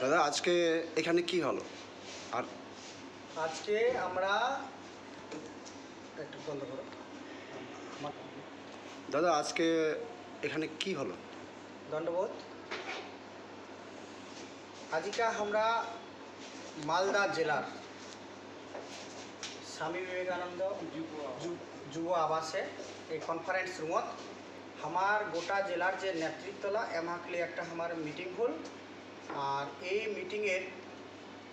দাদা আজকে এখানে কি হলো? আর আজকে আমরা একটু বন্ধ করো। দাদা আজকে এখানে কি হলো? দণ্ডবোধ। আজিকা আমরা মালদা জেলার স্বামী বিবেকানন্দ যুব আবাসে এই কনফারেন্স রুমত আমার গোটা জেলার যে নেতৃত্বলা এমাকলি একটা আমার মিটিং হল আর এই মিটিংয়ের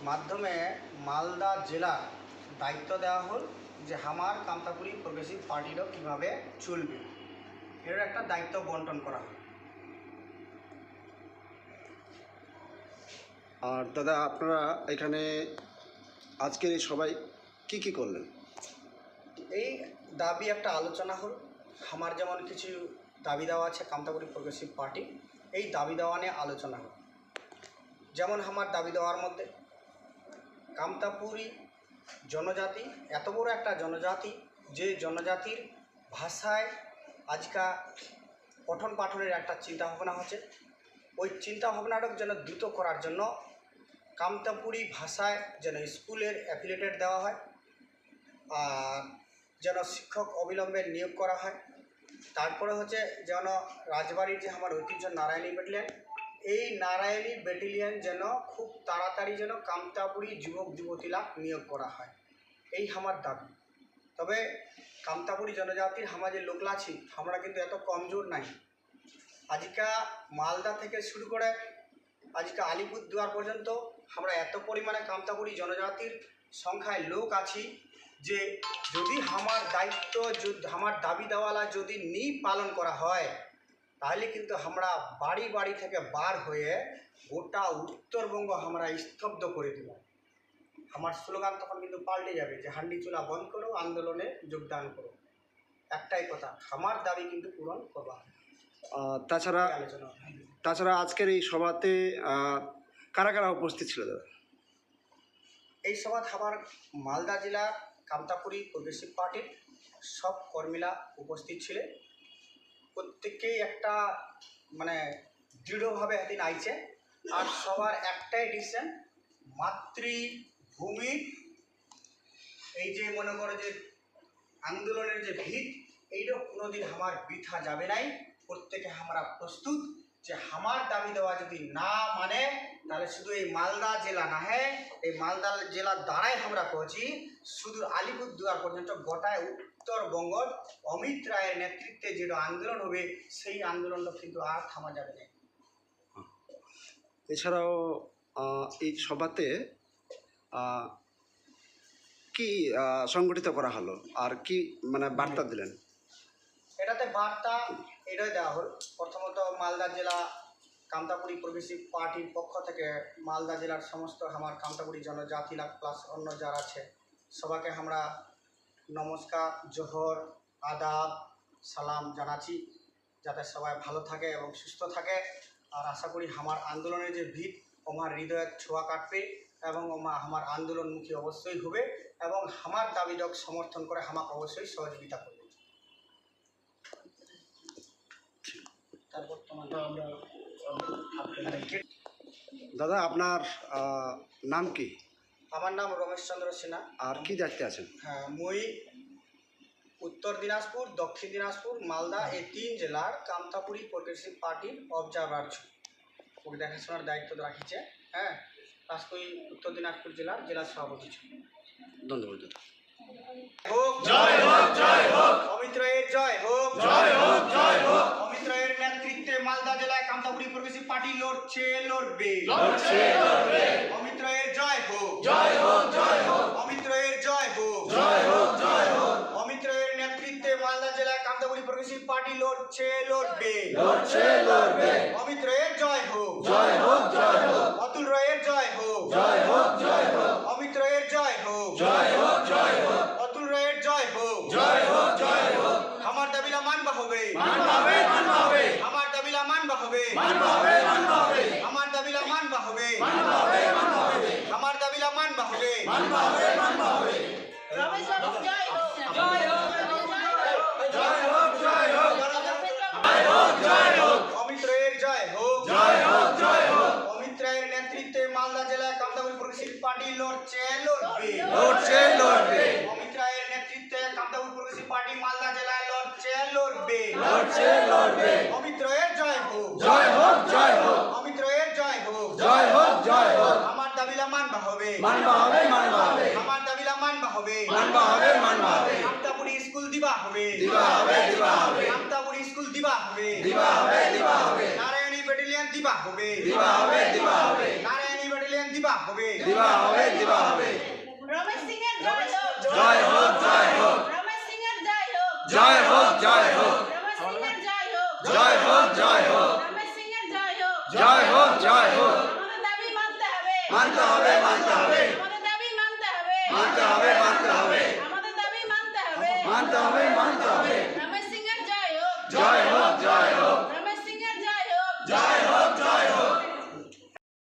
মাধ্যমে মালদা জেলার দায়িত্ব দেওয়া হল যে আমার কামতাপুরি প্রগ্রেসিভ পার্টিরও কীভাবে চলবে এর একটা দায়িত্ব বন্টন করা হয় আর দাদা আপনারা এখানে আজকের এই সবাই কি কি করলেন এই দাবি একটা আলোচনা হল আমার যেমন কিছু দাবি দেওয়া আছে কামতাপুরি প্রগ্রেসিভ পার্টি। এই দাবি দেওয়া নিয়ে আলোচনা হল যেমন আমার দাবি দেওয়ার মধ্যে, কামতাপুরি জনজাতি, এত বড় একটা জনজাতি যে জনজাতির ভাষায় আজকা পঠন পাঠনের একটা চিন্তা ভাবনা হচ্ছে। ওই চিন্তা ভাবনাটা যেন দ্রুত করার জন্য কামতাপুরি ভাষায় যেন স্কুলের অ্যাফিলিয়েটেড দেওয়া হয়, আর যেন শিক্ষক অবিলম্বে নিয়োগ করা হয়। তারপরে হচ্ছে যেন রাজবাড়ির যে আমার ঐতিহ্য নারায়ণী ব্যাটালিয়ান, এই নারায়ণী ব্যাটালিয়ান যেন খুব তাড়াতাড়ি যেন কামতাপুরি যুবক যুবতীরা নিয়োগ করা হয়। এই আমার দাবি। তবে কামতাপুরি জনজাতির আমরা যে লোকলা আছি, আমরা কিন্তু এত কমজোর নাই। আজকা মালদা থেকে শুরু করে আজকে আলিপুরদুয়ার পর্যন্ত আমরা এত পরিমাণে কামতাপুরি জনজাতির সংখ্যায় লোক আছি যে যদি আমার দায়িত্ব আমার দাবি দেওয়ালা যদি নি পালন করা হয় তাহলে কিন্তু আমরা বাড়ি বাড়ি থেকে বার হয়ে গোটা উত্তরবঙ্গ আমরা স্তব্ধ করে দেব। আমার স্লোগান তখন কিন্তু পাল্টে যাবে যে হান্ডি চুলা বন্ধ করো আন্দোলনে যোগদান করো। একটাই কথা আমার দাবি কিন্তু পূরণ করবা। তাছাড়া আলোচনা তাছাড়া আজকের এই সভাতে কারা কারা উপস্থিত ছিল দাদা? এই সভা আমার মালদা জেলার কামতাপুরি প্রগ্রেসিভ পার্টির সব কর্মীরা উপস্থিত ছিলেন। প্রত্যেকেই একটা মানে দৃঢ়ভাবে এদিন আইছে। আর সবার একটাই ডিসিশন মাতৃভূমির এই যে মনে করো যে আন্দোলনের যে ভিত, এইটা কোনোদিন আমার বৃথা যাবে নাই। প্রত্যেকে আমরা প্রস্তুত। যে আমার দাবি দেওয়া যদি না মানে তাহলে শুধু এই মালদা জেলা না হ্যাঁ? এই মালদা জেলার দ্বারাই আমরা কছি শুধু আলিপুরদুয়ার পর্যন্ত গোটায় উত্তরবঙ্গ অমিত রায়ের নেতৃত্বে যেটা আন্দোলন হবে সেই আন্দোলনটা কিন্তু আর থামা যাবে না। এছাড়াও এই সভাতে কি সংগঠিত করা হলো? আর কি মানে বার্তা দিলেন? এটাতে বার্তা এটাই দেওয়া হল। প্রথমত মালদা জেলা কামতাপুরি প্রগ্রেসিভ পার্টির পক্ষ থেকে মালদা জেলার সমস্ত আমার কামতাপুরি জনজাতিরা প্লাস অন্য যারা আছে সবাকে আমরা নমস্কার, জোহর, আদাব, সালাম জানাচ্ছি। যাতে সবাই ভালো থাকে এবং সুস্থ থাকে। আর আশা করি আমার আন্দোলনের যে ভিত আমার হৃদয়ের ছোঁয়া কাটবে এবং আমা- আমার আন্দোলনমুখী অবশ্যই হবে এবং আমার দাবিদক সমর্থন করে আমাকে অবশ্যই সহযোগিতা করবে। তার বর্তমানে আমরা মানে দাদা আপনার নাম কি? আমার নাম রমেশ চন্দ্র সিনহা। আর কি দায়িত্বে আছেন? হ্যাঁ মুই উত্তর দিনাজপুর দক্ষিণ দিনাজপুর মালদা এই তিন জেলার কামতাপুরি প্রগ্রেসিভ পার্টির অবজারভার ছিল ওকে দেখাশোনার দায়িত্ব রাখিছে হ্যাঁ? রাজকই উত্তর দিনাজপুর জেলার জেলা সভাপতি। ছিল ধন্যবাদ জয় হোক অমিত রায়ের জয় হোক জয় হোক জয় হোক অমিত রায়ের নেতৃত্বে মালদা জেলায় কামতাপুরি প্রগ্রেসিভ পার্টি লড়ছে লড়বে লড়ছে লড়বে অমিত রায়ের জয় হোক জয় হোক জয় হোক অমিত রায়ের জয় হোক জয় হোক জয় হোক অমিত রায়ের নেতৃত্বে মালদা জেলায় কামতাপুরি প্রগ্রেসিভ পার্টি লড়ছে লড়বে লড়ছে লড়বে অমিত রায়ের জয় হোক জয় হোক জয় হোক অতুল রায়ের জয় হোক জয় হোক জয় হোক অমিত রায়ের জয় হোক জয় হোক জয় হোক অতুল রায়ের জয় হোক জয় হোক জয় হোক আমার দাবিলা মানবা হবে মানবা হবে মানবা হবে আমার দাবিলা মানবা হবে মানবা পার্টি লড়ছে লড়বে। লড়ছে লড়বে। অমিত রায়ের নেতৃত্বে কামতাপুর প্রগতিশীল পার্টি মালদা জেলায় লড়ছে লড়বে। লড়ছে লড়বে। অমিত রায়ের জয় হোক। জয় হোক জয় হোক। অমিত রায়ের জয় হোক। জয় দাবিলা মানবা হবে মানবা হবে মানবা হবে আমার দাবিলা মানবা হবে মানবা হবে মানবা হবে কামতাপুরি স্কুল দিবা হবে। দিবা হবে দিবা হবে। কামতাপুরি স্কুল দিবা হবে। দিবা হবে দিবা হবে। নারায়ণী ব্যাটালিয়ন দিবা হবে। দিবা হবে দিবা হবে। নারায়ণী ব্যাটালিয়ন দিবা হবে। দিবা হবে দিবা হবে। রমেশ সিং এর জয় হোক। জয় হোক জয় হোক। রমেশ সিং এর জয় হোক। জয় হোক জয় হোক। রমেশ সিং এর জয় হোক। জয় হোক জয় হোক। রমেশ সিং এর জয় হোক। জয় হোক জয় হোক। মানতে হবে মানতে হবে। মানতে হবে। মানতে হবে মানতে হবে। মানতে হবে। জয়